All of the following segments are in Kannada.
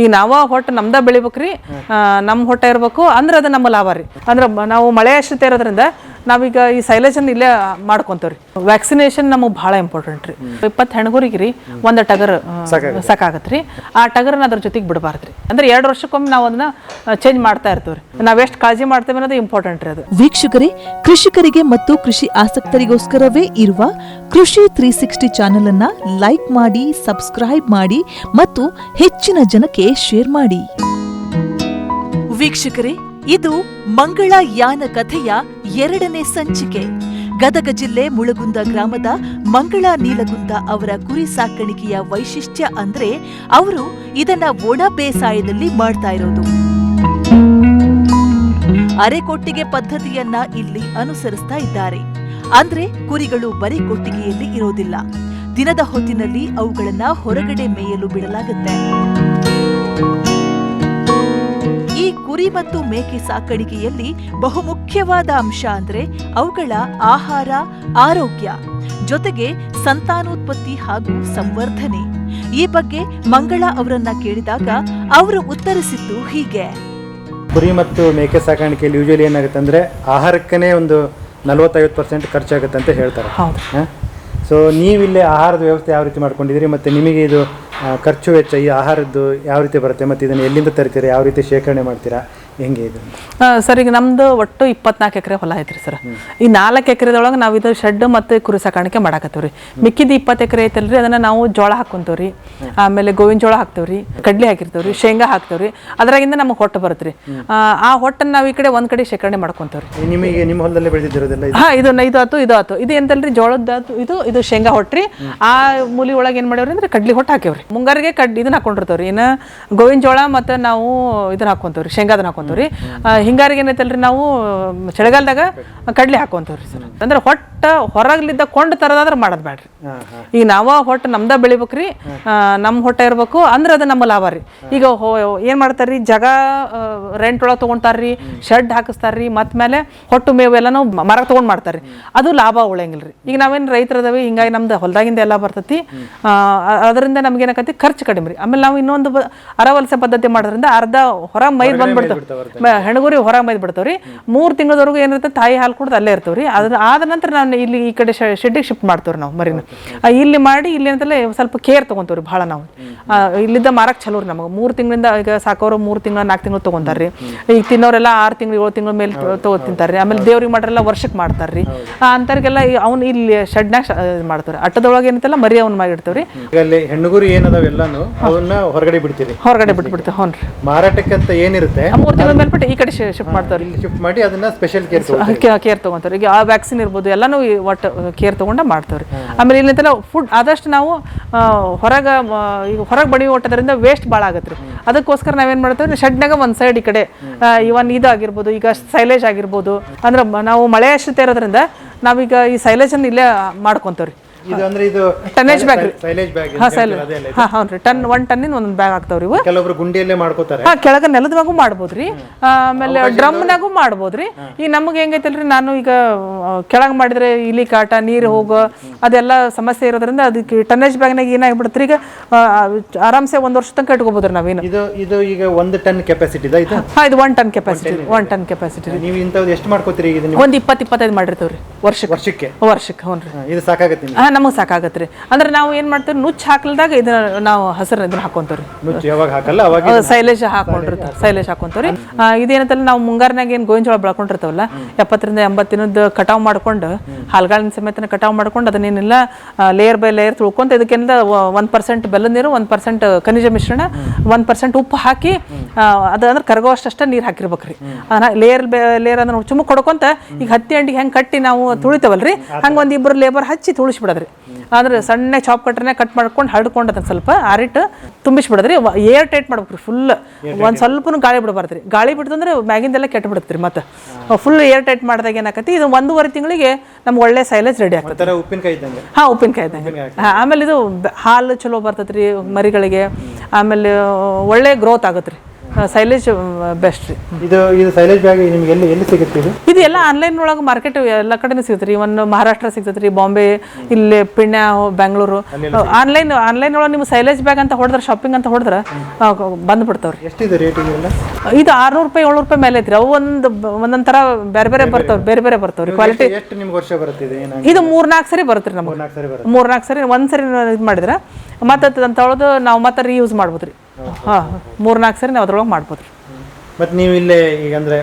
ಈಗ ನಾವ ಹೊಟ್ಟೆ ನಮ್ದ ಬೆಳಿಬೇಕ್ರಿ ನಮ್ ನಮ್ಮ ಹೊಟ್ಟೆ ಇರ್ಬೇಕು, ಅಂದ್ರೆ ಅದು ನಮ್ಮ ಲಾಭ ರೀ. ಅಂದ್ರೆ ನಾವು ಮಳೆ ಆಶ್ರಿತ ಇರೋದ್ರಿಂದ ನಾವೀಗ ಈ ಸೈಲೇಜನ್ ಇಲ್ಲೇ ಮಾಡ್ಕೊಂತೇವ್ರಿ. ವ್ಯಾಕ್ಸಿನೇಷನ್ ನಮಗೆ ಭಾಳ ಇಂಪಾರ್ಟೆಂಟ್ ರೀ. ಇಪ್ಪತ್ತು ಹೆಣ್ಗುರಿಗೆ ರೀ ಒಂದು ಟಗರ್ ಸಾಕಾಗತ್ರಿ. ಆ ಟಗರ್ನ ಅದ್ರ ಜೊತೆಗೆ ಬಿಡಬಾರ್ದು ರೀ ಅಂದ್ರೆ ಎರಡು ವರ್ಷಕ್ಕೊಮ್ಮೆ ನಾವು ಅದನ್ನ ಚೇಂಜ್ ಮಾಡ್ತಾ ಇರ್ತೀವಿ ರೀ ನಾವು ಎಷ್ಟು ಕಾಳಜಿ ಮಾಡ್ತೇವೆ ಅನ್ನೋದು ಇಂಪಾರ್ಟೆಂಟ್ ರೀ ಅದು. ವೀಕ್ಷಕರೇ ಕೃಷಿಕರಿಗೆ ಮತ್ತು ಕೃಷಿ ಆಸಕ್ತರಿಗೋಸ್ಕರವೇ ಇರುವ ಕೃಷಿ ತ್ರೀ ಸಿಕ್ಸ್ಟಿ ಚಾನೆಲ್ ಅನ್ನ ಲೈಕ್ ಮಾಡಿ ಸಬ್ಸ್ಕ್ರೈಬ್ ಮಾಡಿ ಮತ್ತು ಹೆಚ್ಚಿನ ಜನಕ್ಕೆ ಶೇರ್ ಮಾಡಿ. ವೀಕ್ಷಕರೇ ಇದು ಮಂಗಳ ಯಾನ ಕಥೆಯ ಎರಡನೇ ಸಂಚಿಕೆ. ಗದಗ ಜಿಲ್ಲೆ ಮುಳಗುಂದ ಗ್ರಾಮದ ಮಂಗಳ ನೀಲಗುಂದ ಅವರ ಕುರಿ ಸಾಕಾಣಿಕೆಯ ವೈಶಿಷ್ಟ್ಯ ಅಂದ್ರೆ ಅವರು ಇದನ್ನ ಒಣ ಬೇಸಾಯದಲ್ಲಿ ಮಾಡ್ತಾ ಇರೋದು. ಅರೆಕೊಟ್ಟಿಗೆ ಪದ್ಧತಿಯನ್ನ ಇಲ್ಲಿ ಅನುಸರಿಸ್ತಾ ಇದ್ದಾರೆ. ಅಂದ್ರೆ ಕುರಿಗಳು ಬರೀ ಕೊಟ್ಟಿಗೆಯಲ್ಲಿ ಇರೋದಿಲ್ಲ. ದಿನದ ಹೊತ್ತಿನಲ್ಲಿ ಅವುಗಳನ್ನ ಹೊರಗಡೆ ಮೇಯಲು ಬಿಡಲಾಗುತ್ತೆ. ಕುರಿ ಮತ್ತು ಮೇಕೆ ಸಾಕಾಣಿಕೆಯಲ್ಲಿ ಬಹುಮುಖ್ಯವಾದ ಅಂಶ ಅಂದ್ರೆ ಅವುಗಳ ಆಹಾರ ಆರೋಗ್ಯ ಜೊತೆಗೆ ಸಂತಾನೋತ್ಪತ್ತಿ ಹಾಗೂ ಸಂವರ್ಧನೆ. ಈ ಬಗ್ಗೆ ಮಂಗಳ ಅವರನ್ನ ಕೇಳಿದಾಗ ಅವರು ಉತ್ತರಿಸಿದ್ದು ಹೀಗೆ. ಕುರಿ ಮತ್ತು ಮೇಕೆ ಸಾಕಾಣಿಕೆಯಲ್ಲಿ ಯೂಶಲಿ ಏನಾಗುತ್ತೆ ಅಂದರೆ ಆಹಾರಕ್ಕೇ ಒಂದು ನಲವತ್ತೈವತ್ತು ಪರ್ಸೆಂಟ್ ಖರ್ಚಾಗುತ್ತೆ ಅಂತ ಹೇಳ್ತಾರೆ. ಸೊ ನೀವಿಲ್ಲಿ ಆಹಾರದ ವ್ಯವಸ್ಥೆ ಯಾವ ರೀತಿ ಮಾಡ್ಕೊಂಡಿದ್ದೀರಿ? ಮತ್ತು ನಿಮಗೆ ಇದು ಖರ್ಚು ವೆಚ್ಚ, ಈ ಆಹಾರದ್ದು ಯಾವ ರೀತಿ ಬರುತ್ತೆ ಮತ್ತು ಇದನ್ನು ಎಲ್ಲಿಂದ ತರ್ತೀರಾ, ಯಾವ ರೀತಿ ಶೇಖರಣೆ ಮಾಡ್ತೀರಾ? ಹೆಂಗೆ ಇದು ಆ, ಸರ್ ಈಗ ನಮ್ದು ಒಟ್ಟು ಇಪ್ಪತ್ನಾಲ್ಕು ಎಕರೆ ಹೊಲ ಐತ್ರಿ ಸರ್. ಈ ನಾಲ್ಕು ಎಕರೆದೊಳಗೆ ನಾವು ಇದು ಶೆಡ್ ಮತ್ತು ಕುರಿ ಸಾಕಾಣಿಕೆ ಮಾಡಾಕತ್ತೀವ್ರಿ. ಮಿಕ್ಕಿದ ಇಪ್ಪತ್ತು ಎಕರೆ ಐತಲ್ರಿ ಅದನ್ನ ನಾವು ಜೋಳ ಹಾಕೊಂತೇವ್ರಿ. ಆಮೇಲೆ ಗೋವಿನ ಜೋಳ ಹಾಕ್ತೇವ್ರಿ ಕಡ್ಲಿ ಹಾಕಿರ್ತೇವ್ರಿ ಶೇಂಗಾ ಹಾಕ್ತೇವ್ರಿ. ಅದ್ರಾಗಿಂದ ನಮಗೆ ಹೊಟ್ಟು ಬರುತ್ತೆ ಆ, ಆ ಹೊಟ್ಟನ್ನು ನಾವು ಈ ಕಡೆ ಒಂದ್ ಕಡೆ ಶೇಖರಣೆ ಮಾಡ್ಕೊಂತೇವ್ರಿ. ನಿಮಗೆ ನಿಮ್ಮ ಹೊಲದಲ್ಲಿ ಬೆಳೆದಿರೋದಿಲ್ಲ ಹಾ ಇದು ಇದು ಆತು ಇದು ಆತು. ಇದು ಎಂತಲ್ರಿ ಜೋಳದ ಆತು ಇದು ಇದು ಶೇಂಗಾ ಹೊಟ್ಟ್ರಿ ಆ ಮೂಲಿ ಒಳಗೆ ಏನ್ ಮಾಡ್ಯಾವ್ರಿ ಅಂದ್ರೆ ಕಡ್ಲಿ ಹೊಟ್ಟು ಹಾಕ್ಯವ್ರಿ. ಮುಂಗಾರಿಗೆ ಕಡ್ ಇದನ್ನ ಹಾಕೊಂಡಿರ್ತೇವ್ರಿ. ಏನ ಗೋವಿನ ಜೋಳ ಮತ್ತೆ ನಾವು ಇದನ್ನ ಹಾಕೊಂತವ್ರಿ ಶೇಂಗಾದನ್ನ ಹಾಕೊಂತೇವ್ರಿ. ಆ, ಹಿಂಗಾರಿಗೆ ಏನೈತಲ್ರಿ ನಾವು ಚಳಿಗಾಲದಾಗ ಕಡ್ಲೆ ಹಾಕೊಂತೇವ್ರಿ ಸರ್. ಅಂದ್ರೆ ಹೊಟ್ಟ ಹೊರಗ್ಲಿದ್ದ ಕೊಂಡ್ ತರದಾದ್ರೆ ಮಾಡೋದು ಬೇಡ್ರಿ ಈಗ ನಾವ ಹೊಟ್ಟೆ ನಮ್ದ ಬೆಳಿಬೇಕ್ರಿ ಆ, ನಮ್ಮ ಹೊಟ್ಟೆ ಇರ್ಬೇಕು ಅಂದ್ರೆ ಅದು ನಮ್ಮ ಲಾಭ ರೀ. ಈಗ ಏನ್ ಮಾಡ್ತಾರ್ರಿ ಜಾಗ ರೆಂಟ್ ಒಳಗೆ ತೊಗೊಂತಾರ್ರಿ ಶೆಡ್ ಹಾಕಿಸ್ತಾರ್ರಿ ಮತ್ ಮೇಲೆ ಹೊಟ್ಟು ಮೇವು ಎಲ್ಲಾನು ಮ- ಮರ ತೊಗೊಂಡ್ ಮಾಡ್ತಾರ್ರಿ. ಅದು ಲಾಭ ಉಳಂಗಿಲ್ರಿ ಈಗ ನಾವೇನು ರೈತರ ಅದಾವೆ ಹಿಂಗಾಗಿ ನಮ್ದು ಹೊಲದಾಗಿಂದ ಎಲ್ಲ ಬರ್ತತಿ. ಅದರಿಂದ ನಮ್ಗೆ ಏನಾಕತಿ ಖರ್ಚು ಕಡಿಮೆ ರೀ ಆಮೇಲೆ ನಾವು ಇನ್ನೊಂದು ಅರವಲಸೆ ಪದ್ಧತಿ ಮಾಡೋದ್ರಿಂದ ಅರ್ಧ ಹೊರ ಮೈದ್ ಬಂದ್ಬಿಡ್ತಾವ. ಹೆಣಗುರಿ ಹೊರ ಮೈದ್ ಬಿಡ್ತಾವ್ರಿ ಮೂರ್ ತಿಂಗಳವರೆಗೂ ಏನಿರುತ್ತೆ ತಾಯಿ ಹಾಲು ಕುಡ್ದು ಅಲ್ಲೇ ಇರ್ತಾವ್ರಿ. ಅದ್ರ ಆದ ನಂತರ ನಾನು ಇಲ್ಲಿ ಈ ಕಡೆ ಶೆಡ್ಡಿಗೆ ಶಿಫ್ಟ್ ಮಾಡ್ತೇವ್ರಿ ನಾವು ಮರಿನ. ಇಲ್ಲಿ ಮಾಡಿ ಇಲ್ಲಿ ಅಂತಲೇ ಸ್ವಲ್ಪ ಕೇರ್ ತೊಗೊಂತೇವ್ರಿ ಭಾಳ ನಾವು. ಇಲ್ಲಿದ್ದ ಮಾರಕ್ ಚಲೋ ರೀ ನಮಗೆ. ಮೂರು ತಿಂಗಳಿಂದ ಈಗ ಸಾಕೋರು ಮೂರು ತಿಂಗಳು ನಾಲ್ಕು ತಿಂಗಳು ತೊಗೊಂತಾರ್ರಿ. ಈಗ ತಿನ್ನೋರೆಲ್ಲ ಆರು ತಿಂಗಳು ಏಳು ತಿಂಗಳ ಮೇಲೆ ತಗೋ ಆಮೇಲೆ ದೇವ್ರಿಗೆ ಮಾಡ್ರೆಲ್ಲ ವರ್ಷಕ್ಕೆ ಮಾಡ್ತಾರ್ರಿ. ಆ, ಅಂಥವ್ರಿಗೆಲ್ಲ ಅವ್ನು ಇಲ್ಲಿ ಶೆಡ್ನಾಗ ಮಾಡ್ತಾರೆ ಅಟ್ಟದೊಳಗೆ ಏನಂತಲ್ಲ ಮರಿ ಅವ್ನ ಮಾಡಿರ್ತಾವ್ರಿ ಈಗ ಅಲ್ಲಿ ಹೆಣ್ಣುಗುರಿ ಏನದಾವ ಎಲ್ಲಾನು ಅವನ್ನ ಹೊರಗಡೆ ಬಿಡ್ತೀರಿ. ಹೊರಗಡೆ ಬಿಟ್ಬಿಡ್ತೇವೆ ಹ್ಞೂ ರೀ ಮಾರಾಟಕ್ಕೆ ಅಂತ ಏನಿರುತ್ತೆ ಮೂರು ತಿಂಗಳ ಮೇಲೆ ಬಿಟ್ಟು ಈ ಕಡೆ ಶಿಫ್ಟ್ ಮಾಡ್ತಾರೆ ಇಲ್ಲಿ. ಶಿಫ್ಟ್ ಮಾಡಿ ಅದನ್ನ ಸ್ಪೆಷಲ್ ಕೇರ್ ಕೇರ್ ತೊಗೊಂತಾರೆ ಈಗ ಆ ವ್ಯಾಕ್ಸಿನ್ ಇರ್ಬೋದು ಎಲ್ಲಾನು ಒಟ್ಟು ಕೇರ್ ತೊಗೊಂಡ ಮಾಡ್ತಾರೆ ಆಮೇಲೆ ಇಲ್ಲಿಂತೆಲ್ಲ ಫುಡ್ ಆದಷ್ಟು ನಾವು ಹೊರಗೆ ಈಗ ಹೊರಗೆ ಬಡಿ ಓಟೋದ್ರಿಂದ ವೇಸ್ಟ್ ಭಾಳ ಆಗತ್ತೆ ರೀ. ಅದಕ್ಕೋಸ್ಕರ ನಾವೇನು ಮಾಡ್ತೇವೆ ಶೆಡ್ನಾಗ ಒಂದು ಸೈಡ್ ಈ ಕಡೆ ಇವನ್ ಇದಾಗಿರ್ಬೋದು ಈಗ ಸೈಲೇಜ್ ಆಗಿರ್ಬೋದು. ಅಂದ್ರೆ ನಾವು ಮಳೆ ಅಷ್ಟೇ ಇರೋದ್ರಿಂದ ನಾವೀಗ ಈ ಸೈಲೇಜನ್ನು ಇಲ್ಲೇ ಮಾಡ್ಕೊಂತೇವ್ರಿ. ಇದು ಅಂದ್ರೆ ಇದು ಟನ್ನೇಜ್ ಬ್ಯಾಗ್ ರೀ. ಸೈಲೇಜ್ ಬ್ಯಾಗ್ ಹಾ ಸೈಲ್ ಹಾಂ ಹೌದು ರೀ ಟನ್ ಒನ್ ಟನ್ನಿನ ಒಂದೊಂದು ಬ್ಯಾಗ್ ಆಗ್ತಾವ್ರಿ ಇವು. ಕೆಲವೊಬ್ರು ಗುಂಡಿಯಲ್ಲೇ ಮಾಡ್ಕೋತಾರೆ. ಹಾ ಕೆಳಗ ನೆಲದ ಮ್ಯಾಗೂ ಮಾಡ್ಬೋದ್ರಿ ಆಮೇಲೆ ಡ್ರಮ್ನಾಗೂ ಮಾಡ್ಬೋದ್ರಿ ಈಗ ನಮಗೆ ಹೆಂಗೈತಲ್ರಿ ನಾನು ಈಗ ಕೆಳಗೆ ಮಾಡಿದ್ರೆ ಇಲಿ ಕಾಟ ನೀರು ಹೋಗೋ ಅದೆಲ್ಲ ಸಮಸ್ಯೆ ಇರೋದ್ರಿಂದ ಅದಕ್ಕೆ ಟನ್ನೇಜ್ ಬ್ಯಾಗ್ನಾಗ ಏನಾಗ್ಬಿಡುತ್ತೆ ಈಗ ಆರಾಮ್ಸೆ ಒಂದು ವರ್ಷ ತನಕ ಇಟ್ಕೋಬಹುದ್ರಿ ನಾವೇನು. ಇದು ಇದು ಈಗ ಒಂದು ಟನ್ ಕೆಪಾಸಿಟಿ ಇದೆ ಇದು? ಹಾ ಇದು one ton capacity one ton capacity ರೀ. ನೀವು ಇಂಥದ್ದು ಎಷ್ಟು ಮಾಡ್ಕೋತೀರಿ ಒಂದು ಇಪ್ಪತ್ತು ಇಪ್ಪತ್ತೈದು ಮಾಡಿರ್ತೀವ್ರಿ ವರ್ಷಕ್ಕೆ. ವರ್ಷಕ್ಕೆ? ವರ್ಷಕ್ಕೆ ಹ್ಞೂ ರೀ ಇದು ಸಾಕಾಗತ್ತೆ ನಿಮ್ಗೆ ಸಾಕಾಗತ್ತೆ ರೀ ಅಂದ್ರೆ ನಾವು ಏನು ಮಾಡ್ತೀವಿ ನುಚ್ಚ ಹಾಕಲ್ದಾಗ ಇದನ್ನ ನಾವು ಹಸಿರು ಇದನ್ನ ಹಾಕೊಂತೀವ್ರಿ. ನುಚ್ಚು ಯಾವಾಗ ಹಾಕಲ್ಲ ಅವಾಗ ಸೈಲೇಜ್ ಹಾಕೊಂಡಿರ್ತಾವ ಸೈಲೇಜ್ ಹಾಕೊಂತವ್ರಿ. ಇದೇನಂತಲ್ಲ ನಾವು ಮುಂಗಾರಿನಾಗ ಏನು ಗೋವಿನ ಜೋಳ ಬೆಳ್ಕೊಂಡಿರ್ತಾವಲ್ಲ ಎಪ್ಪತ್ತರಿಂದ ಎಂಬತ್ತು ದಿನದ ಕಟಾವ್ ಮಾಡ್ಕೊಂಡು ಹಾಲ್ಗಾಳಿನ ಸಮೇತನ ಕಟಾವ್ ಮಾಡ್ಕೊಂಡು ಅದನ್ನೇನಿಲ್ಲ ಲೇಯರ್ ಬೈ ಲೇಯರ್ ತುಳ್ಕೊಂತ ಇದಕ್ಕೆಲ್ಲ ಒಂದು ಪರ್ಸೆಂಟ್ ಬೆಲ್ಲದ ನೀರು ಒಂದು ಪರ್ಸೆಂಟ್ ಖನಿಜ ಮಿಶ್ರಣ ಒಂದು ಪರ್ಸೆಂಟ್ ಉಪ್ಪು ಹಾಕಿ ಅದಂದ್ರೆ ಅದು ಅಂದ್ರೆ ಕರಗೋಷ್ಟಷ್ಟ ನೀರು ಹಾಕಿರ್ಬೇಕ್ರಿ. ಲೇಯರ್ ಲೇಯರ್ ಅಂದ್ರೆ ಚುಮ್ಮ ಕೊಡ್ಕೊಂತ ಈಗ ಹತ್ತಿ ಅಂಡಿಗೆ ಹೆಂಗೆ ಕಟ್ಟಿ ನಾವು ತುಳಿತವಲ್ರಿ ಹಂಗೆ ಒಂದು ಇಬ್ಬರು ಲೇಬರ್ ಹಚ್ಚಿ ತುಳಿಸ್ಬಿಡದ್ರಿ ಅಂದ್ರೆ ಸಣ್ಣ ಚಾಪ್ ಕಟ್ರನೆ ಕಟ್ ಮಾಡ್ಕೊಂಡು ಹರಡ್ಕೊಂಡು ಅದನ್ನ ಸ್ವಲ್ಪ ಆರಿಟ್ಟು ತುಂಬಿಸ್ಬಿಡದ್ರಿ. ಏರ್ ಟೈಟ್ ಮಾಡ್ಬೇಕ್ರಿ ಫುಲ್ ಒಂದು ಸ್ವಲ್ಪನು ಗಾಳಿ ಬಿಡಬಾರ್ದ್ರಿ. ಗಾಳಿ ಬಿಡ್ತಂದ್ರೆ ಮ್ಯಾಗಿಂದೆಲ್ಲ ಕೆಟ್ಟ ಬಿಡುತ್ತೆ ಮತ್ತೆ. ಫುಲ್ ಏರ್ ಟೈಟ್ ಮಾಡಿದಾಗ ಏನಾಕತಿ ಇದು ಒಂದೂವರೆ ತಿಂಗಳಿಗೆ ನಮ್ಗೆ ಒಳ್ಳೆ ಸೈಲೇಜ್ ರೆಡಿ ಆಗ್ತದೆ. ಹಾ ಉಪ್ಪಿನಕಾಯಿ ಇದ್ದಂಗೆ. ಹಾಂ ಉಪ್ಪಿನಕಾಯಿ ಇದ್ದಂಗೆ. ಹಾಂ ಆಮೇಲೆ ಇದು ಹಾಲು ಚಲೋ ಬರ್ತೈತೆ ರೀ ಮರಿಗಳಿಗೆ. ಆಮೇಲೆ ಒಳ್ಳೆ ಗ್ರೋತ್ ಆಗುತ್ತೆ ರೀ ಸೈಲೇಜ್ ಬೆಸ್ಟ್ ರೀ. ಇದು ಇದು ಸೈಲೇಜ್ ಬ್ಯಾಗ್ ನಿಮ್ಗೆ ಎಲ್ಲಿ ಎಲ್ಲಿ ಸಿಗುತ್ತೆ ಇದು? ಇದು ಎಲ್ಲ ಆನ್ಲೈನ್ ಒಳಗೆ ಮಾರ್ಕೆಟ್ ಎಲ್ಲ ಕಡೆನೂ ಸಿಗುತ್ತೆ ರೀ. ಒಂದು ಮಹಾರಾಷ್ಟ್ರ ಸಿಗ್ತೈತೆ ರೀ ಬಾಂಬೆ ಇಲ್ಲಿ ಪಿಣ್ಯ ಬೆಂಗಳೂರು ಆನ್ಲೈನ್ ಆನ್ಲೈನ್ ಒಳಗೆ ನೀವು ಸೈಲೇಜ್ ಬ್ಯಾಗ್ ಅಂತ ಹೊಡೆದ್ರೆ ಶಾಪಿಂಗ್ ಅಂತ ಹೊಡೆದ್ರೆ ಬಂದ್ಬಿಡ್ತಾವ್ರಿ. ಎಷ್ಟಿದೆ ರೇಟ್ ಇದೆಲ್ಲ ಇದು ಆರ್ನೂರು ರೂಪಾಯಿ ಏಳ್ನೂರು ರೂಪಾಯಿ ಮೇಲೆ ಐತ್ರಿ ಅವು ಒಂದು ಒಂದೊಂದು ಥರ ಬೇರೆ ಬೇರೆ ಬರ್ತಾವ್ರಿ ಬೇರೆ ಬೇರೆ ಬರ್ತಾವ್ರಿ. ಕ್ವಾಲಿಟಿ ಎಷ್ಟು ನಿಮ್ಗೆ ವರ್ಷ ಬರುತ್ತಿದೆ ಇದು? ಮೂರ್ನಾಲ್ಕು ಸರಿ ಬರುತ್ತೆ ರೀ ನಮಗೆ. ನಾಲ್ಕು ಸರಿ ಬರುತ್ತೆ. ಮೂರ್ನಾಲ್ಕು ಸರಿ ಒಂದು ಸರಿ ಇದು ಮಾಡಿದ್ರೆ ಮತ್ತೆ ಅಂತ ತೊಳೆದು ನಾವು ಮತ್ತೆ ರೀಯೂಸ್ ಮಾಡ್ಬೋದು ರೀ ಹಾಂ ಮೂರ್ನಾಲ್ಕು ಸರಿ ನಾವು ಅದ್ರೊಳಗೆ ಮಾಡ್ಬೋದು ರೀ ಮತ್ತು ನೀವು ಇಲ್ಲೇ ಈಗ ಅಂದರೆ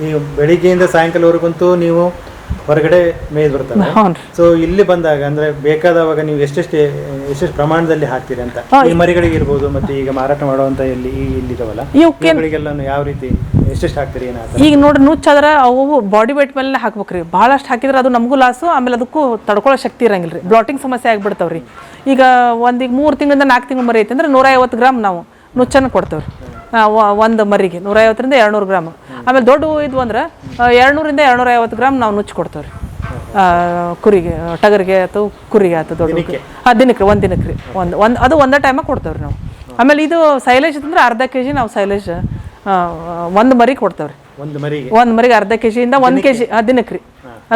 ಈಗ ಬೆಳಿಗ್ಗೆಯಿಂದ ಸಾಯಂಕಾಲವರೆಗಂತೂ ನೀವು ಹೊರಗಡೆ ಮೇಯ್ದು ಬರ್ತಾರೆ ಹ್ಞೂ ಸೊ ಇಲ್ಲಿ ಬಂದಾಗ ಅಂದ್ರೆ ಬೇಕಾದವಾಗ ನೀವು ಎಷ್ಟೆಷ್ಟು ಎಷ್ಟೆಷ್ಟು ಪ್ರಮಾಣದಲ್ಲಿ ಹಾಕ್ತೀರಿ ಅಂತ. ಈ ಮರಿಗಳಿಗೆ ಇರ್ಬೋದು ಮತ್ತೆ ಈಗ ಮಾರಾಟ ಮಾಡುವಂತ ಇಲ್ಲಿ ಈ ಇಲ್ಲಿದಾವಲ್ಲ. ಇವಕ್ಕೆ ಯಾವ ರೀತಿ ಎಷ್ಟೆಷ್ಟು ಹಾಕ್ತೀರಿ ಏನಾದ್ರು ಈಗ ನೋಡ್ರಿ ನುಚ್ಚಾದ್ರೆ ಅವು ಬಾಡಿ ವೇಟ್ ಮೇಲೆ ಹಾಕ್ಬೇಕ್ರಿ. ಭಾಳಷ್ಟು ಹಾಕಿದ್ರೆ ಅದು ನಮಗೂ ಲಾಸು ಆಮೇಲೆ ಅದಕ್ಕೂ ತಡ್ಕೊಳ್ಳೋ ಶಕ್ತಿ ಇರಂಗಿಲ್ಲ ರೀ ಬ್ಲಾಟಿಂಗ್ ಸಮಸ್ಯೆ ಆಗ್ಬಿಡ್ತಾವ್ರಿ. ಈಗ ಒಂದೀಗ ಮೂರು ತಿಂಗಳಿಂದ ನಾಲ್ಕು ತಿಂಗಳು ಮರಿ ಐತೆ ಅಂದ್ರೆ ನೂರ ಐವತ್ತು ಗ್ರಾಮ್ ನಾವು ನುಚ್ಚನ್ನು ಕೊಡ್ತೇವ್ರಿ. ಒಂದು ಮರಿಗೆ ನೂರ ಐವತ್ತರಿಂದ ಎರಡುನೂರು ಗ್ರಾಮ್. ಆಮೇಲೆ ದೊಡ್ಡ ಇದ್ವು ಅಂದ್ರೆ ಎರಡುನೂರಿಂದ ಎರಡುನೂರ ಐವತ್ತು ಗ್ರಾಮ್ ನಾವು ನುಚ್ಚು ಕೊಡ್ತೇವೆ ರೀ ಕುರಿಗೆ ಟಗರಿಗೆ ಅಥವಾ ಕುರಿಗೆ ಆಯ್ತು ದೊಡ್ಡ ಹಾಂ ದಿನಕ್ಕೆ ಒಂದು ದಿನಕ್ಕೆ ರೀ. ಒಂದು ಒಂದು ಅದು ಒಂದೇ ಟೈಮಾಗ ಕೊಡ್ತೇವ್ರಿ ನಾವು. ಆಮೇಲೆ ಇದು ಸೈಲೇಜ್ ಅಂದ್ರೆ ಅರ್ಧ ಕೆ ಜಿ ನಾವು ಸೈಲೇಜ್ ಒಂದು ಮರಿ ಕೊಡ್ತೇವ್ರಿ. ಒಂದು ಮರಿಗೆ. ಒಂದು ಮರಿಗೆ ಅರ್ಧ ಕೆ ಜಿಯಿಂದ ಒಂದು ಕೆ ಜಿ ದಿನಕ್ಕೆ ರೀ.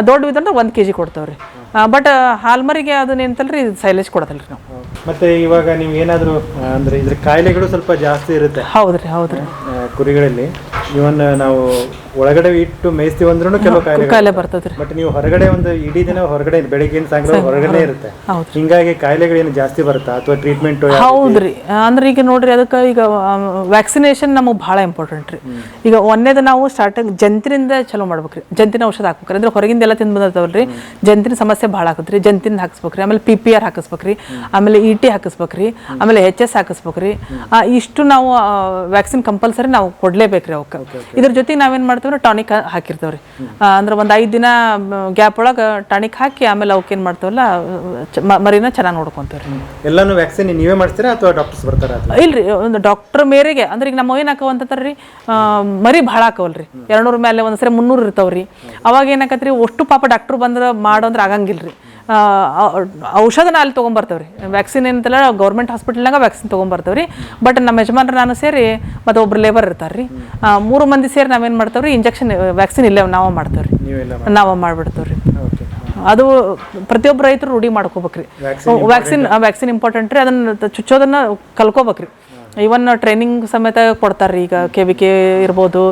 ದೊಡ್ಡ ಇದ್ರೆ ಒಂದು ಕೆ ಜಿ ಕೊಡ್ತೇವೆ ರೀ ಬಟ್ ಹಾಲ್ಮರಿಗೆ ಅದು ನಿಂತಲ್ಲ ರೀ ಸೈಲೇಜ್ ಕೊಡತಲ್ಲ ರೀ ನಾವು. ಮತ್ತೆ ಇವಾಗ ನೀವು ಏನಾದರೂ ಅಂದ್ರೆ ಇದ್ರ ಕಾಯಿಲೆಗಳು ಸ್ವಲ್ಪ ಜಾಸ್ತಿ ಇರುತ್ತೆ. ಹೌದ್ರಿ ಹೌದ್ರಿ. ಕುರಿಗಳಲ್ಲಿ. ಇವನ್ ನಾವು ಒಳಗಡೆ ಇಟ್ಟು ಮೇಯಿಸ್ತೀವಿ ಅಂದ್ರೂ ಕೆಲವು ಕಾಯಿಲೆ ಕಾಯಿಲೆ ಬರ್ತದ್ರಿ ಬಟ್ ನೀವು ಹೊರಗಡೆ ಒಂದು ಇಡೀ ದಿನ ಹೊರಗಡೆ ಬೆಳಿಗ್ಗೆ ಸಾಯಂಕಾಲ ಹೊರಗಡೆ ಇರುತ್ತೆ. ಹೌದು. ಹಿಂಗಾಗಿ ಕಾಯಿಲೆಗಳೇನು ಜಾಸ್ತಿ ಬರುತ್ತಾ? ಅಥವಾ ಟ್ರೀಟ್ಮೆಂಟ್ ಹೌದ್ರಿ. ಅಂದ್ರೆ ಈಗ ನೋಡ್ರಿ ಅದಕ್ಕೆ ಈಗ ವ್ಯಾಕ್ಸಿನೇಷನ್ ನಮಗೆ ಬಹಳ ಇಂಪಾರ್ಟೆಂಟ್ ರೀ. ಈಗ ಒಂದೇದ ನಾವು ಸ್ಟಾರ್ಟಿಂಗ್ ಜಂತಿನಿಂದ ಚಲೋ ಮಾಡ್ಬೇಕ್ರಿ. ಜಂತಿನ ಔಷಧ ಹಾಕ್ಬೇಕ್ರಿ. ಅಂದ್ರೆ ಹೊರಗಿಂದ ಎಲ್ಲ ತಿಂದು ಬಂದಿರ್ತಾವಲ್ರಿ ಜಂತಿನ ಸಮಸ್ಯೆ ಬಹಳ ಆಗುತ್ತೆ ಜಂತಿನ ಹಾಕಿಸ್ಬೇಕ್ರಿ. ಆಮೇಲೆ ಪಿ ಪಿ ಆರ್ ಹಾಕಿಸ್ಬೇಕ್ರಿ. ಆಮೇಲೆ ಇ ಟಿ ಹಾಕಿಸ್ಬೇಕ್ರಿ. ಆಮೇಲೆ ಎಚ್ ಎಸ್ ಹಾಕಿಸ್ಬೇಕ್ರಿ. ಆ, ಇಷ್ಟು ನಾವು ವ್ಯಾಕ್ಸಿನ್ ಕಂಪಲ್ಸರಿ ನಾವು ಕೊಡ್ಲೇಬೇಕ್ರಿ ಅವಕ್ಕೆ. ಇದ್ರ ಜೊತೆಗೆ ನಾವೇನ್ ಮಾಡ್ತೇವ್ರಿ ಟಾನಿಕ್ ಹಾಕಿರ್ತೇವೆ ರೀ ಅಂದ್ರೆ ಒಂದು ಐದು ದಿನ ಗ್ಯಾಪ್ ಒಳಗೆ ಟಾನಿಕ್ ಹಾಕಿ ಆಮೇಲೆ ಅವಕ್ಕೆ ಏನು ಮಾಡ್ತೇವಲ್ಲ ಮರಿನ ಚೆನ್ನಾಗಿ ನೋಡ್ಕೊಂತೇವ್ರಿ. ಎಲ್ಲಾನು ವ್ಯಾಕ್ಸಿನ್ ನೀವೇ ಮಾಡ್ತೀರಾ ಅಥವಾ ಡಾಕ್ಟರ್ಸ್ ಬರ್ತಾರ ಇಲ್ರಿ ಒಂದು ಡಾಕ್ಟರ್ ಮೇರೆಗೆ ಅಂದ್ರೆ ಈಗ ನಮ್ಮ ಏನ್ ಹಾಕವ ರೀ ಮರಿ ಭಾಳ ಹಾಕವಲ್ರಿ. ಎರಡ್ನೂರ ಮೇಲೆ ಒಂದ್ಸರಿ ಮುನ್ನೂರು ಇರ್ತಾವ್ರಿ. ಅವಾಗ ಏನಾಕತ್ರಿ ಒಷ್ಟು ಪಾಪ ಡಾಕ್ಟರ್ ಬಂದ್ರ ಮಾಡೋಂದ್ರೆ ಆಗಂಗಿಲ್ರಿ. ಆಗಂಗಿಲ್ಲ ಔ- ಔಷಧನ ಅಲ್ಲಿ ತೊಗೊಂಬರ್ತೇವ್ರಿ. ವ್ಯಾಕ್ಸಿನ್ ಏನಂತಲ್ಲ ಗೌರ್ಮೆಂಟ್ ಹಾಸ್ಪಿಟಲ್ನಾಗ ವ್ಯಾಕ್ಸಿನ್ ತೊಗೊಂಬರ್ತೇವ್ರಿ. ಬಟ್ ನಮ್ಮ ಯಜಮಾನ್ರು ನಾನು ಸೇರಿ ಮತ್ತು ಒಬ್ರು ಲೇಬರ್ ಇರ್ತಾರೆ ರೀ ಮೂರು ಮಂದಿ ಸೇರಿ ನಾವೇನ್ ಮಾಡ್ತೇವ್ರಿ ಇಂಜೆಕ್ಷನ್ ವ್ಯಾಕ್ಸಿನ್ ಇಲ್ಲೇ ನಾವು ಮಾಡ್ತೇವ್ರಿ. ನಾವೇ ನಾವ ಮಾಡ್ಬಿಡ್ತೇವ್ರಿ. ಅದು ಪ್ರತಿಯೊಬ್ಬ ರೈತರು ರೂಢಿ ಮಾಡ್ಕೋಬೇಕ್ರಿ. ವ್ಯಾಕ್ಸಿನ್ ವ್ಯಾಕ್ಸಿನ್ ಇಂಪಾರ್ಟೆಂಟ್ ರೀ ಅದನ್ನ ಚುಚ್ಚೋದನ್ನು ಚುಚ್ಚೋದನ್ನ ಕಲ್ಕೋಬೇಕ್ರಿ. ಇವನ್ ಟ್ರೈನಿಂಗ್ ಸಮೇತ ಕೊಡ್ತಾರ್ರಿ ಈಗ ಕೆ ವಿ ಕೆ ಇರ್ಬೋದು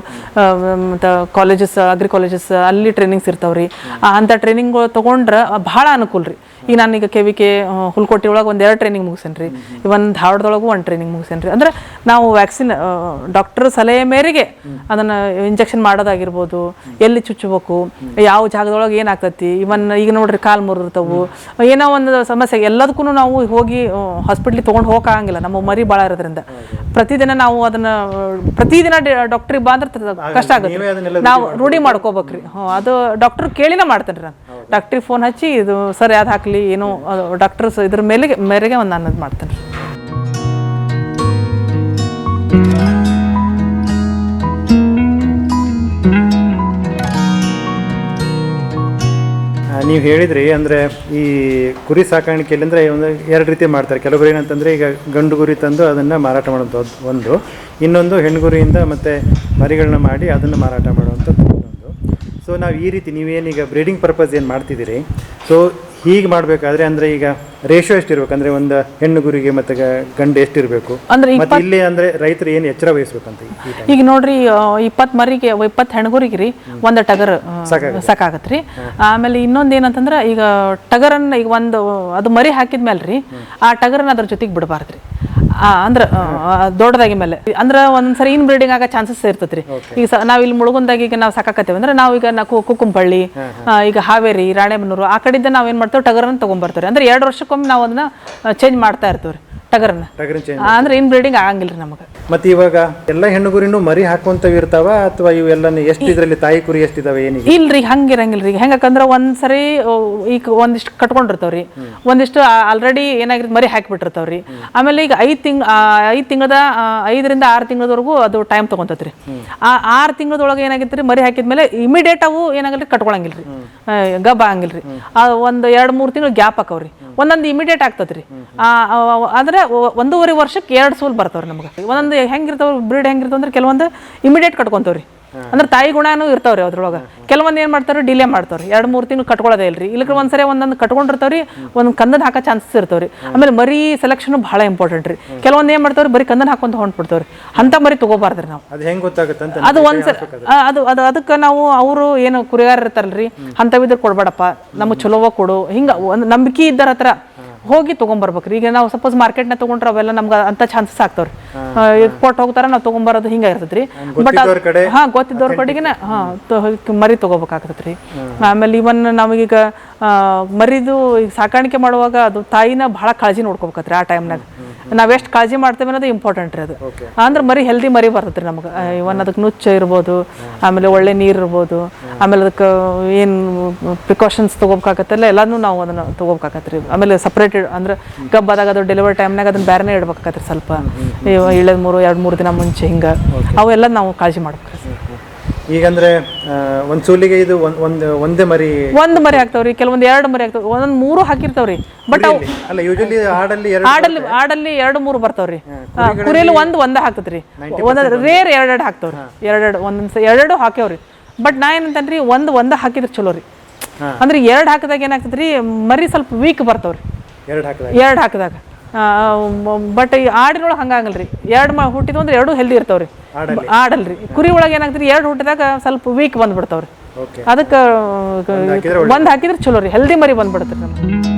ಮತ್ತು ಕಾಲೇಜಸ್ ಅಗ್ರಿ ಕಾಲೇಜಸ್ ಅಲ್ಲಿ ಟ್ರೈನಿಂಗ್ಸ್ ಇರ್ತಾವ್ರಿ. ರೀ ಅಂಥ ಟ್ರೈನಿಂಗ್ ತೊಗೊಂಡ್ರೆ ಭಾಳ ಅನುಕೂಲ ರೀ ಈಗ ನಾನೀಗ ಕೆ ವಿ ಕೆ ಹುಲ್ಕೋಟಿ ಒಳಗೆ ಒಂದು ಎರಡು ಟ್ರೈನಿಂಗ್ ಮುಗಿಸೇನಿ ರೀ ಇವನ್ ಧಾರವಾಡದೊಳಗೂ ಒಂದು ಟ್ರೈನಿಂಗ್ ಮುಗಿಸೇನಿ ರೀ ಅಂದ್ರೆ ನಾವು ವ್ಯಾಕ್ಸಿನ್ ಡಾಕ್ಟರ್ ಸಲಹೆ ಮೇರೆಗೆ ಅದನ್ನು ಇಂಜೆಕ್ಷನ್ ಮಾಡೋದಾಗಿರ್ಬೋದು ಎಲ್ಲಿ ಚುಚ್ಚಬೇಕು ಯಾವ ಜಾಗದೊಳಗೆ ಏನಾಗ್ತತಿ ಇವನ್ ಈಗ ನೋಡ್ರಿ ಕಾಲು ಮುರಿದಿರ್ತಾವು ಏನೋ ಒಂದು ಸಮಸ್ಯೆ ಎಲ್ಲದಕ್ಕೂ ನಾವು ಹೋಗಿ ಹಾಸ್ಪಿಟ್ಲಿಗೆ ತೊಗೊಂಡು ಹೋಗಕ್ಕಾಗಂಗಿಲ್ಲ ನಮ್ಮ ಮರಿ ಭಾಳ ಇರೋದ್ರಿಂದ. ಪ್ರತಿದಿನ ನಾವು ಅದನ್ನ ಪ್ರತಿದಿನ ಡಾಕ್ಟ್ರಿಗೆ ಬಂದ್ರೆ ಕಷ್ಟ ಆಗುತ್ತೆ. ನಾವು ರೂಢಿ ಮಾಡ್ಕೋಬೇಕ್ರಿ. ಅದು ಡಾಕ್ಟರ್ ಕೇಳಿನ ಮಾಡ್ತೇನೆ ರೀ ನಾನು. ಡಾಕ್ಟ್ರಿಗೆ ಫೋನ್ ಹಚ್ಚಿ ಇದು ಸರ್ ಯಾವ್ದು ಹಾಕಲಿ, ಏನೋ ಡಾಕ್ಟರ್ಸ್ ಇದ್ರ ಮೇಲೆ ಮೇರೆಗೆ ಒಂದು ಅನ್ನೋದು ಮಾಡ್ತೇನೆ. ರೀ ನೀವು ಹೇಳಿದ್ರಿ, ಅಂದ್ರೆ ಈ ಕುರಿ ಸಾಕಾಣಿಕೆಯಲ್ಲಿ ಅಂದ್ರೆ ಒಂದು ಎರಡು ರೀತಿ ಮಾಡ್ತಾರೆ. ಕೆಲವರು ಏನಂತಂದ್ರೆ ಈಗ ಗಂಡು ಗುರಿ ತಂದು ಅದನ್ನ ಮಾರಾಟ ಮಾಡುವಂಥದ್ದು ಒಂದು. ಇನ್ನೊಂದು ಹೆಣ್ಣು ಗುರಿಯಿಂದ ಮತ್ತೆ ಮರಿಗಳನ್ನ ಮಾಡಿ ಅದನ್ನು ಮಾರಾಟ ಮಾಡುವಂಥದ್ದು ಸೊ ನಾವು ಈ ರೀತಿ ನೀವೇನೀಗ ಬ್ರೀಡಿಂಗ್ ಪರ್ಪಸ್ ಏನು ಮಾಡ್ತಿದ್ದೀರಿ? ಸೊ ಹೀಗೆ ಮಾಡಬೇಕಾದ್ರೆ ಅಂದರೆ ಈಗ ರೇಷೋ ಎಷ್ಟಿರ್ಬೇಕು? ಅಂದರೆ ಒಂದು ಹೆಣ್ಣು ಗುರಿಗೆ ಮತ್ತು ಗಂಡು ಎಷ್ಟಿರಬೇಕು? ಅಂದ್ರೆ ಮತ್ತೆ ಇಲ್ಲಿ ಅಂದರೆ ರೈತರು ಏನು ಎಚ್ಚರ ವಹಿಸ್ಬೇಕಂತ ಈಗ ನೋಡ್ರಿ ಇಪ್ಪತ್ತು ಮರಿಗೆ ಇಪ್ಪತ್ತು ಹೆಣ್ಗುರಿಗೆ ರೀ ಒಂದು ಟಗರ್ ಸಾಕಾಗತ್ತೆ. ರೀ. ಆಮೇಲೆ ಇನ್ನೊಂದು ಏನಂತಂದ್ರೆ ಈಗ ಟಗರನ್ನ ಈಗ ಒಂದು ಅದು ಮರಿ ಹಾಕಿದ್ಮೇಲೆ ರೀ ಆ ಟಗರನ್ನ ಅದ್ರ ಜೊತೆಗೆ ಬಿಡಬಾರ್ದು ರೀ. ಅಂದ್ರೆ ದೊಡ್ಡದಾಗಿ ಮೇಲೆ. ಅಂದ್ರೆ ಒಂದ್ಸರಿ ಇನ್ ಬ್ರೀಡಿಂಗ್ ಆಗೋ ಚಾನ್ಸಸ್ ಇರ್ತೈತ್ರಿ. ಈಗ ನಾವ್ ಇಲ್ಲಿ ಮುಳುಗುಂದಾಗ ಈಗ ನಾವು ಸಾಕಾಕತ್ತೇವೆ. ಅಂದ್ರೆ ನಾವು ಈಗ ನಾವು ಕುಕ್ಕುಂಪಳ್ಳಿ ಈಗ ಹಾವೇರಿ ರಾಣೆಬೆನ್ನೂರು ಆ ಕಡೆಯಿಂದ ಏನ್ ಮಾಡ್ತೇವೆ? ಟಗರನ್ನ ತಗೊಂಡ್ಬರ್ತೇವೆ ಅಂದ್ರೆ ಎರಡು ವರ್ಷಕ್ಕೊಮ್ಮೆ ನಾವು ಅದನ್ನ ಚೇಂಜ್ ಮಾಡ್ತಾ ಇರ್ತೇವ್ರಿ. ಟಗರನ್ನ ಅಂದ್ರೆ ಇನ್ ಬ್ರೀಡಿಂಗ್ ಆಗಂಗಿಲ್ಲ ರೀ ನಮಗೆ. ಮತ್ತೆ ಇವಾಗ ಎಲ್ಲ ಹೆಣ್ಣು ಗುರಿನೂ ಮರಿ ಹಾಕುವಂತವ್ ಇರ್ತಾವ ಅಥವಾ ಇವೆಲ್ಲ ಎಷ್ಟು ಇದ್ರಲ್ಲಿ ತಾಯಿ ಕುರಿ ಎಷ್ಟಿದಾವೆ ಏನಿಗೆ ಇಲ್ರಿ ಹಂಗಿರಂಗಿಲ್ರಿ ಹೆಂಗಕಂದ್ರ ಒಂದ್ಸರಿ ಈಗ ಒಂದಿಷ್ಟು ಕಟ್ಕೊಂಡಿರ್ತಾವ್ರಿ. ಒಂದಿಷ್ಟು ಆಲ್ರೆಡಿ ಏನಾಗಿರ್ ಮರಿ ಹಾಕಿಬಿಟ್ಟಿರ್ತಾವ್ರಿ. ಆಮೇಲೆ ಈಗ ಐದ್ ತಿಂಗ್ ಐದು ತಿಂಗಳದ ಐದರಿಂದ ಆರು ತಿಂಗಳದವರೆಗೂ ಅದು ಟೈಮ್ ತಗೊಂತತ್ರಿ. ಆ ಆರು ತಿಂಗಳದೊಳಗೆ ಏನಾಗಿತ್ರಿ ಮರಿ ಹಾಕಿದ್ಮೇಲೆ ಇಮಿಡಿಯೇಟ್ ಅವು ಏನಾಗಲ್ರಿ ಕಟ್ಕೊಳಂಗಿಲ್ರಿ. ಗಬ್ಬ ಹಂಗಿಲ್ರಿ. ಆ, ಒಂದ್ ಎರಡ್ ಮೂರ್ ತಿಂಗಳು ಗ್ಯಾಪ್ ಹಾಕವ್ರಿ ಒಂದೊಂದು ಇಮಿಡಿಯೇಟ್ ಆಗ್ತದ್ರಿ ಆ, ಅವ- ಆದ್ರೆ ಒ- ಒಂದೂವರೆ ವರ್ಷಕ್ಕೆ ಎರಡು ಸೂಲ್ ಬರ್ತಾವ್ರಿ ನಮ್ಗೆ. ಒಂದೊಂದು ಹೆಂಗಿರ್ತಾವ ಬ್ರೀಡ್ ಹೆಂಗಿರ್ತಾವ ಅಂದ್ರೆ ಕೆಲವೊಂದು ಇಮಿಡಿಯೇಟ್ ಕಟ್ಕೊಂತವ್ರಿ. ಅಂದ್ರೆ ತಾಯಿ ಗುಣನೂ ಇರ್ತಾವ್ರಿ ಅದ್ರೊಳಗೆ. ಕೆಲವೊಂದು ಏನು ಮಾಡ್ತಾರೆ ಡಿಲೇ ಮಾಡ್ತಾವ್ರಿ. ಎರಡು ಮೂರು ತಿಂಗಳು ಕಟ್ಕೊಳ್ಳೋದೇ ಇಲ್ರಿ. ಇಲ್ಲಕ್ಕೆ ಒಂದ್ಸರಿ ಒಂದೊಂದು ಕಟ್ಕೊಂಡಿರ್ತಾವ್ರಿ ಒಂದು ಕಂದನ ಹಾಕೋ ಚಾನ್ಸಸ್ ಇರ್ತಾವ್ರಿ. ಆಮೇಲೆ ಮರಿ ಸೆಲೆಕ್ಷನ್ ಭಾಳ ಇಂಪಾರ್ಟೆಂಟ್ ರೀ. ಕೆಲವೊಂದು ಏನು ಮಾಡ್ತಾವ್ರಿ ಬರೀ ಕಂದನ ಹಾಕೊಂತ ಹೊಂಟ್ಬಿಡ್ತಾವ್ರಿ ಅಂತ ಮರಿ ತಗೋಬಾರ್ದ್ರಿ ನಾವು. ಅದು ಹೆಂಗೆ ಗೊತ್ತಾಗುತ್ತೆ ಅದು ಒಂದ್ಸರಿ ಅದು ಅದು ಅದಕ್ಕೆ ನಾವು ಅವರು ಏನು ಕುರಿಗಾರ ಇರ್ತಾರಲ್ರಿ ಅಂಥವಿದ್ರೆ ಕೊಡ್ಬೇಡಪ್ಪ. ನಮಗೆ ಚಲೋವ ಕೊಡು. ಹಿಂಗೆ ಒಂದು ನಂಬಿಕೆ ಇದ್ದಾರ ಹತ್ರ ಹೋಗಿ ತೊಗೊಂಬರ್ಬೇಕ್ರಿ. ಈಗ ನಾವು ಸಪೋಸ್ ಮಾರ್ಕೆಟ್ನ ತೊಗೊಂಡ್ರೆ ಅವೆಲ್ಲ ನಮ್ಗೆ ಅಂತ ಚಾನ್ಸಸ್ ಆಗ್ತಾವ್ರಿ. ಕೊಟ್ಟು ಹೋಗ್ತಾರ ನಾವು ತೊಗೊಂಬರೋದು ಹಿಂಗೆ ಇರ್ತೈತ್ರಿ ಬಟ್ ಹಾ ಗೊತ್ತಿದ್ದವ್ರ ಕಡೆಗೆನ ಹಾ ಮರಿ ತೊಗೋಬೇಕಾಗ್ತೈತ್ರಿ ಆಮೇಲೆ ಇವನ್ ನಮಗೀಗ ಮರಿದು ಈಗ ಸಾಕಾಣಿಕೆ ಮಾಡುವಾಗ ಅದು ತಾಯಿನ ಭಾಳ ಕಾಳಜಿ ನೋಡ್ಕೋಬೇಕತ್ರಿ ಆ ಟೈಮ್ನಾಗ ನಾವ್ ಎಷ್ಟು ಕಾಳಜಿ ಮಾಡ್ತೇವೆ ಅನ್ನೋದು ಇಂಪಾರ್ಟೆಂಟ್ ರೀ ಅದು. ಅಂದ್ರೆ ಮರಿ ಹೆಲ್ದಿ ಮರಿ ಬರ್ತೈತ್ರಿ ನಮ್ಗೆ. ಇವನ್ ಅದಕ್ಕೆ ನುಚ್ಚ ಇರ್ಬೋದು ಆಮೇಲೆ ಒಳ್ಳೆ ನೀರು ಇರ್ಬೋದು ಆಮೇಲೆ ಅದಕ್ಕೆ ಏನು ಪ್ರಿಕಾಷನ್ಸ್ ತೊಗೋಬೇಕಾಗತ್ತಲ್ಲ ಎಲ್ಲಾನು ನಾವು ಅದನ್ನ ರೀ. ಆಮೇಲೆ ಸಪ್ರೇಟೆಡ್ ಅಂದ್ರೆ ಗಬ್ಬಾದಾಗ ಅದು ಡೆಲಿವರಿ ಟೈಮ್ನಾಗ ಅದನ್ನ ಬೇರೆನೇ ಇಡ್ಬೇಕಾಗತ್ರಿ ಸ್ವಲ್ಪ. ಇಳದ್ ಮೂರು ಎರಡು ಮೂರು ದಿನ ಮುಂಚೆ ಹಿಂಗೆ. ಅವೆಲ್ಲ ನಾವು ಕಾಳಜಿ ಮಾಡ್ಬೇಕ್ರಿ ಈಗಂದ್ರೆ ಒಂದ್ ಸೂಲಿಗೆ ಇದು ಒಂದ್ ಒಂದು ಮರಿ ಒಂದ್ ಮರಿ ಹಾಕ್ತಾವ್ರಿ ಕೆಲವೊಂದ್ ಎರಡು ಮರಿ ಹಾಕ್ತಾವ್ ಒಂದೊಂದ್ ಮೂರು ಹಾಕಿರ್ತಾವ್ರಿ. ಬಟ್ ಅವು ಅಲ್ಲ ಯೂಶಲಿ ಆಡಲ್ಲಿ ಎರಡು ಆಡಲ್ಲಿ ಆಡಲ್ಲಿ ಎರಡು ಮೂರು ಬರ್ತಾವ್ರಿ. ಕುರಿಯಲ್ಲಿ ಒಂದ್ ಒಂದ ಹಾಕ್ತತ್ರಿ ಒಂದ್ ರೇರ್ ಎರಡೆರಡು ಹಾಕ್ತಾವ್ರಿ. ಎರಡೆರಡು ಒಂದೊಂದ್ ಎರಡೆರಡು ಹಾಕ್ಯಾವ್ರಿ. ಬಟ್ ನಾ ಏನಂತನ್ರಿ ಒಂದ್ ಒಂದ ಹಾಕಿದ್ರೆ ಚಲೋ ರೀ ಅಂದ್ರೆ ಎರಡು ಹಾಕಿದಾಗ ಏನಾಗ್ತದ್ರಿ ಮರಿ ಸ್ವಲ್ಪ ವೀಕ್ ಬರ್ತಾವ್ರಿ. ಎರಡು ಹಾಕಿದಾಗ. ಎರಡು ಹಾಕಿದಾಗ. ಬಟ್ ಈ ಆಡಿನೊಳಗೆ ಹಂಗಾಗಲ್ರಿ. ಎರಡು ಮ ಹುಟ್ಟಿದ್ವು ಅಂದ್ರೆ ಎರಡು ಹೆಲ್ದಿ ಇರ್ತಾವ್ರಿ. ಆಡಲ್ರಿ. ಕುರಿ ಒಳಗೆ ಏನಾಗ್ತದೆ ಎರಡು ಹುಟ್ಟಿದಾಗ ಸ್ವಲ್ಪ ವೀಕ್ ಬಂದ್ಬಿಡ್ತಾವ್ರಿ. ಅದಕ್ಕೆ ಒಂದು ಹಾಕಿದ್ರೆ ಚಲೋ ರೀ. ಹೆಲ್ದಿ ಮರಿ ಬಂದ್ಬಿಡ್ತಾರೆ ನಮ್ಗೆ.